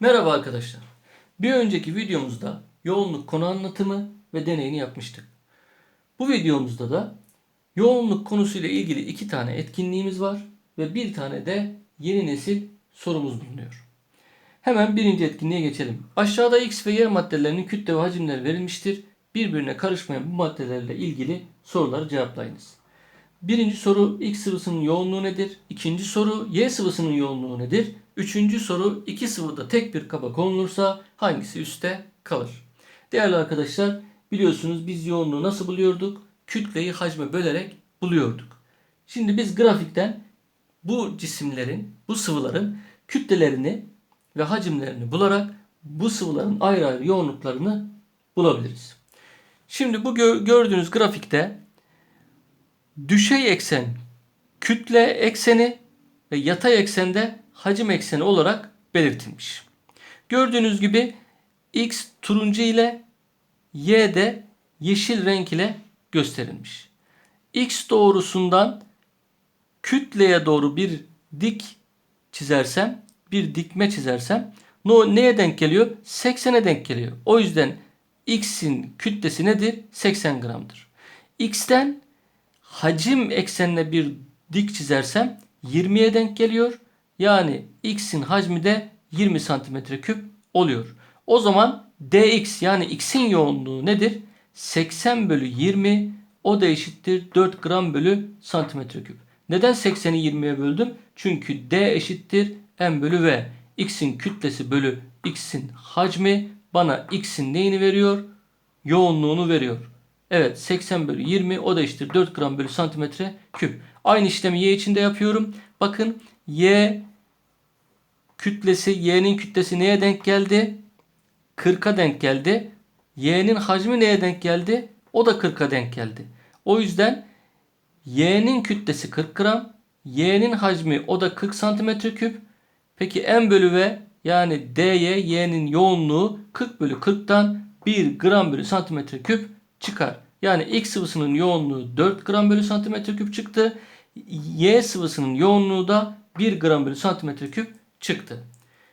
Merhaba arkadaşlar. Bir önceki videomuzda yoğunluk konu anlatımı ve deneyini yapmıştık. Bu videomuzda da yoğunluk konusuyla ilgili iki tane etkinliğimiz var ve bir tane de yeni nesil sorumuz bulunuyor. Hemen birinci etkinliğe geçelim. Aşağıda X ve Y maddelerinin kütle ve hacimleri verilmiştir. Birbirine karışmayan bu maddelerle ilgili soruları cevaplayınız. Birinci soru X sıvısının yoğunluğu nedir? İkinci soru Y sıvısının yoğunluğu nedir? Üçüncü soru iki sıvıda tek bir kaba konulursa hangisi üstte kalır? Değerli arkadaşlar biliyorsunuz biz yoğunluğu nasıl buluyorduk? Kütleyi hacme bölerek buluyorduk. Şimdi biz grafikten bu cisimlerin, bu sıvıların kütlelerini ve hacimlerini bularak bu sıvıların ayrı ayrı yoğunluklarını bulabiliriz. Şimdi bu gö- gördüğünüz grafikte düşey eksen kütle ekseni ve yatay eksende hacim ekseni olarak belirtilmiş. Gördüğünüz gibi x turuncu ile y de yeşil renk ile gösterilmiş. x doğrusundan kütleye doğru bir dik çizersem, bir dikme çizersem no neye denk geliyor? 80'e denk geliyor. O yüzden x'in kütlesi nedir? 80 gramdır. x'ten hacim eksenine bir dik çizersem 20'ye denk geliyor. Yani x'in hacmi de 20 santimetre küp oluyor. O zaman dx yani x'in yoğunluğu nedir? 80 bölü 20 o da eşittir 4 gram bölü santimetre küp. Neden 80'i 20'ye böldüm? Çünkü d eşittir m bölü v. x'in kütlesi bölü x'in hacmi bana x'in neyini veriyor? Yoğunluğunu veriyor. Evet 80 bölü 20 o da eşittir 4 gram bölü santimetre küp. Aynı işlemi y için de yapıyorum. Bakın y kütlesi y'nin kütlesi neye denk geldi? 40'a denk geldi. Y'nin hacmi neye denk geldi? O da 40'a denk geldi. O yüzden y'nin kütlesi 40 gram. Y'nin hacmi o da 40 santimetre küp. Peki m bölü v yani dy y'nin yoğunluğu 40 bölü 40'tan 1 gram bölü santimetre küp çıkar. Yani X sıvısının yoğunluğu 4 gram bölü santimetre küp çıktı. Y sıvısının yoğunluğu da 1 gram bölü santimetre küp çıktı.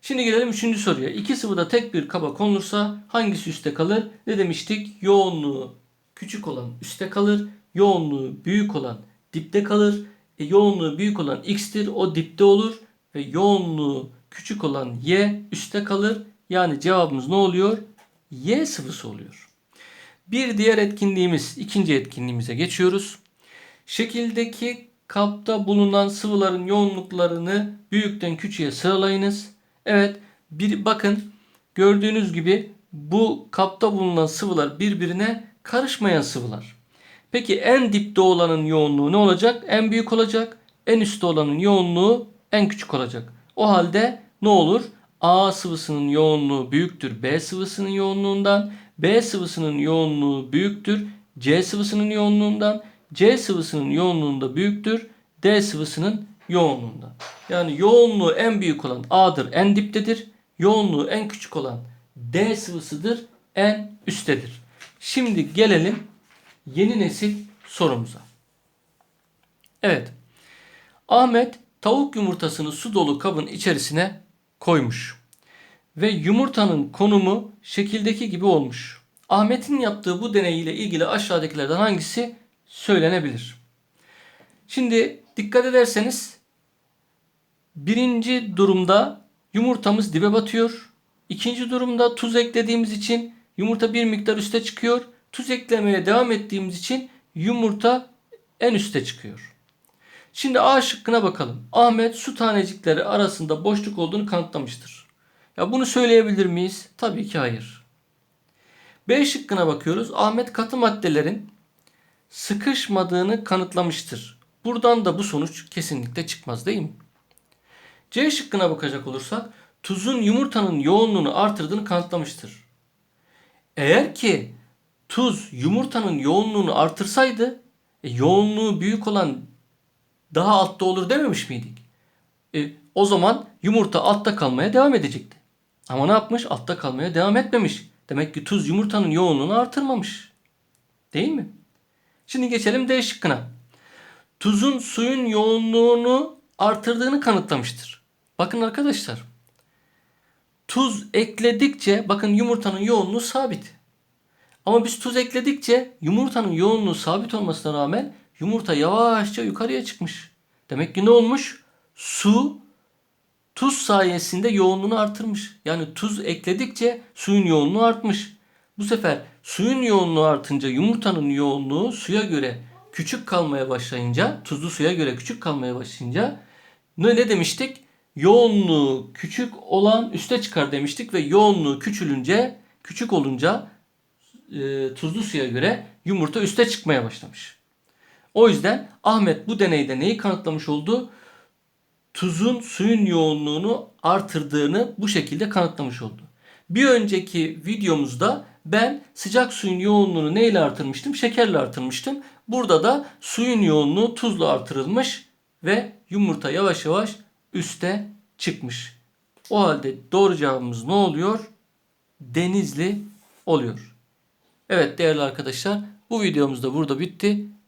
Şimdi gelelim üçüncü soruya. İki sıvıda tek bir kaba konulursa hangisi üstte kalır? Ne demiştik? Yoğunluğu küçük olan üstte kalır. Yoğunluğu büyük olan dipte kalır. E, yoğunluğu büyük olan x'tir. O dipte olur. Ve yoğunluğu küçük olan y üstte kalır. Yani cevabımız ne oluyor? Y sıvısı oluyor. Bir diğer etkinliğimiz, ikinci etkinliğimize geçiyoruz. Şekildeki kapta bulunan sıvıların yoğunluklarını büyükten küçüğe sıralayınız. Evet, bir bakın gördüğünüz gibi bu kapta bulunan sıvılar birbirine karışmayan sıvılar. Peki en dipte olanın yoğunluğu ne olacak? En büyük olacak. En üstte olanın yoğunluğu en küçük olacak. O halde ne olur? A sıvısının yoğunluğu büyüktür B sıvısının yoğunluğundan. B sıvısının yoğunluğu büyüktür C sıvısının yoğunluğundan. C sıvısının yoğunluğunda büyüktür D sıvısının yoğunluğundan. Yani yoğunluğu en büyük olan A'dır en diptedir. Yoğunluğu en küçük olan D sıvısıdır en üsttedir. Şimdi gelelim yeni nesil sorumuza. Evet. Ahmet tavuk yumurtasını su dolu kabın içerisine koymuş. Ve yumurtanın konumu şekildeki gibi olmuş. Ahmet'in yaptığı bu deney ile ilgili aşağıdakilerden hangisi söylenebilir? Şimdi dikkat ederseniz birinci durumda yumurtamız dibe batıyor. İkinci durumda tuz eklediğimiz için yumurta bir miktar üste çıkıyor. Tuz eklemeye devam ettiğimiz için yumurta en üste çıkıyor. Şimdi A şıkkına bakalım. Ahmet su tanecikleri arasında boşluk olduğunu kanıtlamıştır. Ya bunu söyleyebilir miyiz? Tabii ki hayır. B şıkkına bakıyoruz. Ahmet katı maddelerin sıkışmadığını kanıtlamıştır. Buradan da bu sonuç kesinlikle çıkmaz değil mi? C şıkkına bakacak olursak tuzun yumurtanın yoğunluğunu artırdığını kanıtlamıştır. Eğer ki tuz yumurtanın yoğunluğunu artırsaydı e, yoğunluğu büyük olan daha altta olur dememiş miydik? E, o zaman yumurta altta kalmaya devam edecekti. Ama ne yapmış? Altta kalmaya devam etmemiş. Demek ki tuz yumurtanın yoğunluğunu artırmamış. Değil mi? Şimdi geçelim D şıkkına. Tuzun suyun yoğunluğunu artırdığını kanıtlamıştır. Bakın arkadaşlar. tuz ekledikçe bakın yumurtanın yoğunluğu sabit. Ama biz tuz ekledikçe yumurtanın yoğunluğu sabit olmasına rağmen yumurta yavaşça yukarıya çıkmış. Demek ki ne olmuş? Su tuz sayesinde yoğunluğunu artırmış. Yani tuz ekledikçe suyun yoğunluğu artmış. Bu sefer suyun yoğunluğu artınca yumurtanın yoğunluğu suya göre küçük kalmaya başlayınca, tuzlu suya göre küçük kalmaya başlayınca ne, ne demiştik? Yoğunluğu küçük olan üste çıkar demiştik ve yoğunluğu küçülünce, küçük olunca e, tuzlu suya göre yumurta üste çıkmaya başlamış. O yüzden Ahmet bu deneyde neyi kanıtlamış oldu? Tuzun suyun yoğunluğunu artırdığını bu şekilde kanıtlamış oldu. Bir önceki videomuzda ben sıcak suyun yoğunluğunu neyle artırmıştım? Şekerle artırmıştım. Burada da suyun yoğunluğu tuzla artırılmış ve yumurta yavaş yavaş üste çıkmış. O halde doğru cevabımız ne oluyor? Denizli oluyor. Evet değerli arkadaşlar bu videomuz da burada bitti.